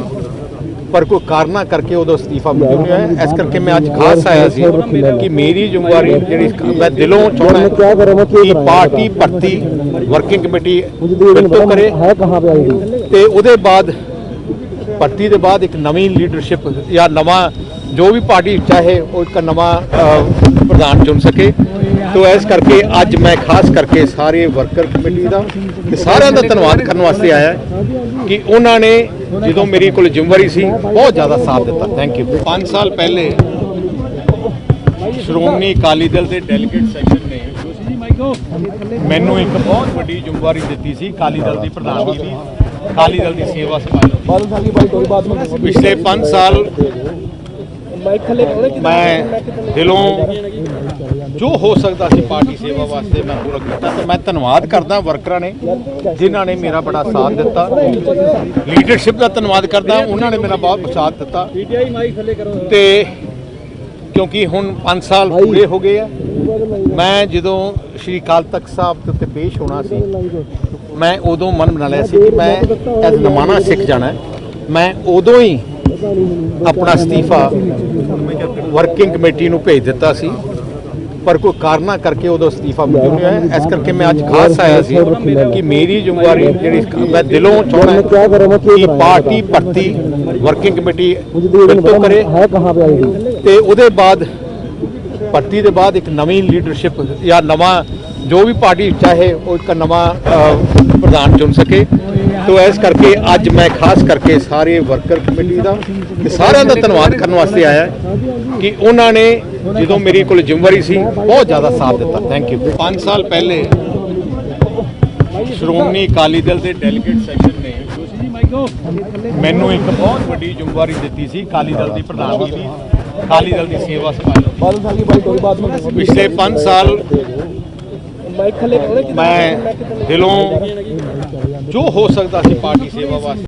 S1: ਪਰ ਕੋਈ ਕਾਰਨਾ ਕਰਕੇ ਉਹਦਾ ਅਸਤੀਫਾ ਮਨਜ਼ੂਰ ਨਹੀਂ ਹੋਇਆ। ਇਸ ਕਰਕੇ ਮੈਂ ਅੱਜ ਖਾਸ ਆਇਆ ਸੀ। ਕਿ ਮੇਰੀ ਜ਼ਿੰਮੇਵਾਰੀ ਜਿਹੜੀ ਮੈਂ ਦਿਲੋਂ ਚਾਹੁੰਦਾ ਕਿ ਪਾਰਟੀ ਭਰਤੀ ਵਰਕਿੰਗ ਕਮੇਟੀ ਬਿਲਕੁਲ ਕਰੇ। ਤੇ ਉਹਦੇ ਬਾਅਦ, ਭਰਤੀ ਦੇ ਬਾਅਦ ਇੱਕ ਨਵੀਂ ਲੀਡਰਸ਼ਿਪ ਜਾਂ ਨਵਾਂ ਜੋ ਵੀ ਪਾਰਟੀ ਚਾਹੇ ਉਹ ਇੱਕ ਨਵਾਂ ਪ੍ਰਧਾਨ ਚੁਣ ਸਕੇ। ਤੋ ਇਸ ਕਰਕੇ ਅੱਜ ਮੈਂ ਖਾਸ ਕਰਕੇ ਸਾਰੇ ਵਰਕਰ ਕਮੇਟੀ ਦਾ ਤੇ ਸਾਰਿਆਂ ਦਾ ਧੰਨਵਾਦ ਕਰਨ ਵਾਸਤੇ ਆਇਆ ਕਿ ਉਹਨਾਂ ਨੇ ਜਦੋਂ ਮੇਰੇ ਕੋਲ ਜ਼ਿੰਮੇਵਾਰੀ ਸੀ, ਬਹੁਤ ਜ਼ਿਆਦਾ ਸਾਥ ਦਿੱਤਾ। ਥੈਂਕ ਯੂ 5 ਸਾਲ ਪਹਿਲੇ ਸ਼੍ਰੋਮਣੀ ਅਕਾਲੀ ਦਲ ਦੇ ਡੈਲੀਗੇਟ ਸੈਸ਼ਨ ਨੇ ਮੈਨੂੰ ਇੱਕ ਬਹੁਤ ਵੱਡੀ ਜ਼ਿੰਮੇਵਾਰੀ ਦਿੱਤੀ ਸੀ, ਅਕਾਲੀ ਦਲ ਦੀ ਪ੍ਰਧਾਨਗੀ ਦੀ, ਅਕਾਲੀ ਦਲ ਦੀ ਸੇਵਾ ਸੰਭਾਲੀ ਪਿਛਲੇ 5 ਸਾਲ ਮੈਂ ਦਿਲੋਂ ਜੋ ਹੋ ਸਕਦਾ ਸੀ ਪਾਰਟੀ ਸੇਵਾ ਵਾਸਤੇ ਮੈਂ ਪੂਰਾ ਕੀਤਾ ਤੇ ਮੈਂ ਧੰਨਵਾਦ ਕਰਦਾ ਵਰਕਰਾਂ ਨੇ ਜਿਨ੍ਹਾਂ ਨੇ ਮੇਰਾ ਬੜਾ ਸਾਥ ਦਿੱਤਾ। ਲੀਡਰਸ਼ਿਪ ਦਾ ਧੰਨਵਾਦ ਕਰਦਾ, ਉਹਨਾਂ ਨੇ ਮੇਰਾ ਬਹੁਤ ਸਾਥ ਦਿੱਤਾ।
S2: ਪੀਟੀਆਈ
S1: ਤੇ ਕਿਉਂਕਿ ਹੁਣ 5 ਸਾਲ ਪੂਰੇ ਹੋ ਗਏ ਆ, ਮੈਂ ਜਦੋਂ ਸ਼੍ਰੀ ਅਕਾਲ ਤਖਤ ਸਾਹਿਬ ਦੇ ਉੱਤੇ ਪੇਸ਼ ਹੋਣਾ ਸੀ, ਮੈਂ ਉਦੋਂ ਮਨ ਬਣਾ ਲਿਆ ਸੀ ਕਿ ਮੈਂ ਐਜ਼ ਨਮਾਣਾ ਸਿੱਖ ਜਾਣਾ ਮੈਂ ਉਦੋਂ ਹੀ ਆਪਣਾ ਅਸਤੀਫਾ ਵਰਕਿੰਗ ਕਮੇਟੀ ਨੂੰ ਭੇਜ ਦਿੱਤਾ ਸੀ। ਪਰ ਕੋਈ ਕਾਰਨਾ ਕਰਕੇ ਉਹਦਾ ਅਸਤੀਫਾ ਮਨਜ਼ੂਰ ਨਹੀਂ ਹੋਇਆ ਇਸ ਕਰਕੇ ਮੈਂ ਅੱਜ ਖਾਸ ਆਇਆ ਸੀ ਕਿ ਮੇਰੀ ਜ਼ਿੰਮੇਵਾਰੀ ਜਿਹੜੀ ਮੈਂ ਦਿਲੋਂ
S3: ਚਾਹਣਾ
S1: ਕਿ ਪਾਰਟੀ ਭਰਤੀ ਵਰਕਿੰਗ ਕਮੇਟੀ ਬਿਲਕੁਲ ਕਰੇ। ਤੇ ਉਹਦੇ ਬਾਅਦ, ਭਰਤੀ ਦੇ ਬਾਅਦ ਇੱਕ ਨਵੀਂ ਲੀਡਰਸ਼ਿਪ ਜਾਂ ਨਵਾਂ ਜੋ ਵੀ ਪਾਰਟੀ ਚਾਹੇ ਉਹ ਇੱਕ ਨਵਾਂ ਪ੍ਰਧਾਨ ਚੁਣ ਸਕੇ। ਤੋ ਇਸ ਕਰਕੇ ਅੱਜ ਮੈਂ ਖਾਸ ਕਰਕੇ ਸਾਰੇ ਵਰਕਰ ਕਮੇਟੀ ਦਾ ਤੇ ਸਾਰਿਆਂ ਦਾ ਧੰਨਵਾਦ ਕਰਨ ਵਾਸਤੇ ਆਇਆ ਕਿ ਉਹਨਾਂ ਨੇ ਜਦੋਂ ਮੇਰੇ ਕੋਲ ਜ਼ਿੰਮੇਵਾਰੀ ਸੀ, ਬਹੁਤ ਜ਼ਿਆਦਾ ਸਾਥ ਦਿੱਤਾ। ਥੈਂਕ ਯੂ 5 ਸਾਲ ਪਹਿਲੇ ਸ਼੍ਰੋਮਣੀ ਅਕਾਲੀ ਦਲ ਦੇ ਡੈਲੀਗੇਟ ਸੈਸ਼ਨ ਨੇ ਮੈਨੂੰ ਇੱਕ ਬਹੁਤ ਵੱਡੀ ਜ਼ਿੰਮੇਵਾਰੀ ਦਿੱਤੀ ਸੀ, ਅਕਾਲੀ ਦਲ ਦੀ ਪ੍ਰਧਾਨਗੀ ਦੀ, ਅਕਾਲੀ ਦਲ ਦੀ ਸੇਵਾ ਸੰਭਾਲੀ ਪਿਛਲੇ 5 ਸਾਲ
S2: ਮਾਈਕ ਥੱਲੇ ਕਰਾਉਣਾ ਕਿਦਾਂ
S1: ਮੈਂ ਦਿਲੋਂ ਜੋ ਹੋ ਸਕਦਾ ਸੀ ਪਾਰਟੀ ਸੇਵਾ ਵਾਸਤੇ।